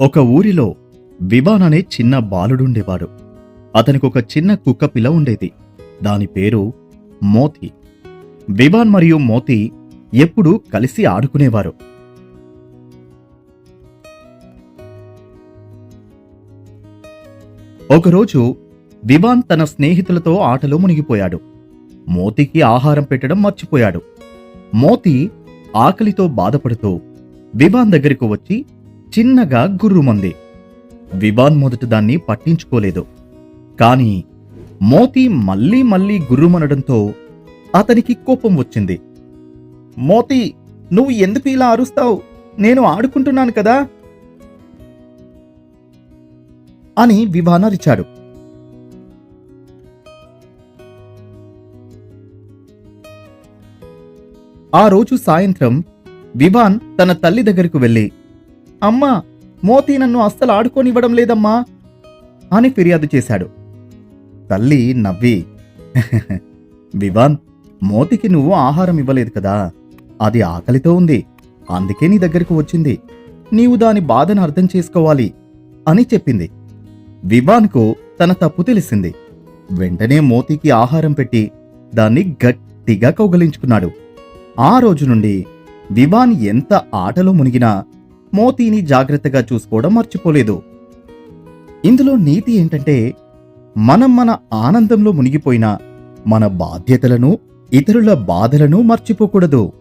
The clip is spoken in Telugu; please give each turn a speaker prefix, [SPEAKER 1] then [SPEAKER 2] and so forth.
[SPEAKER 1] ఒక ఊరిలో వివాన్ అనే చిన్న బాలుడుండేవాడు. అతనికి ఒక చిన్న కుక్క పిల్ల ఉండేది. దాని పేరు మోతి. వివాన్ మరియు మోతి ఎప్పుడూ కలిసి ఆడుకునేవారు. ఒకరోజు వివాన్ తన స్నేహితులతో ఆటలో మునిగిపోయాడు. మోతికి ఆహారం పెట్టడం మర్చిపోయాడు. మోతి ఆకలితో బాధపడుతూ వివాన్ దగ్గరకు వచ్చి చిన్నగా గుర్రుమంది. వివాన్ మొదట దాన్ని పట్టించుకోలేదు. కాని మోతి మళ్ళీ మళ్ళీ గుర్రుమనడంతో అతనికి కోపం వచ్చింది. మోతి నువ్వు ఎందుకు ఇలా అరుస్తావు? నేను ఆడుకుంటున్నాను కదా? అని వివాన్ అరిచాడు. ఆ రోజు సాయంత్రం వివాన్ తన తల్లి దగ్గరకు వెళ్ళి అమ్మా మోతీ నన్ను అస్సలు ఆడుకోనివ్వడం లేదమ్మా అని ఫిర్యాదు చేశాడు. తల్లి నవ్వి వివాన్ మోతికి నువ్వు ఆహారం ఇవ్వలేదు కదా. అది ఆకలితో ఉంది. అందుకే నీ దగ్గరకు వచ్చింది. నీవు దాని బాధను అర్థం చేసుకోవాలి అని చెప్పింది. వివాన్కు తన తప్పు తెలిసింది. వెంటనే మోతికి ఆహారం పెట్టి దాన్ని గట్టిగా కౌగలించుకున్నాడు. ఆ రోజు నుండి వివాన్ ఎంత ఆటలో మునిగినా మోతీని జాగ్రత్తగా చూసుకోవడం మర్చిపోలేదు. ఇందులో నీతి ఏంటంటే మనం మన ఆనందంలో మునిగిపోయినా మన బాధ్యతలను ఇతరుల బాధలను మర్చిపోకూడదు.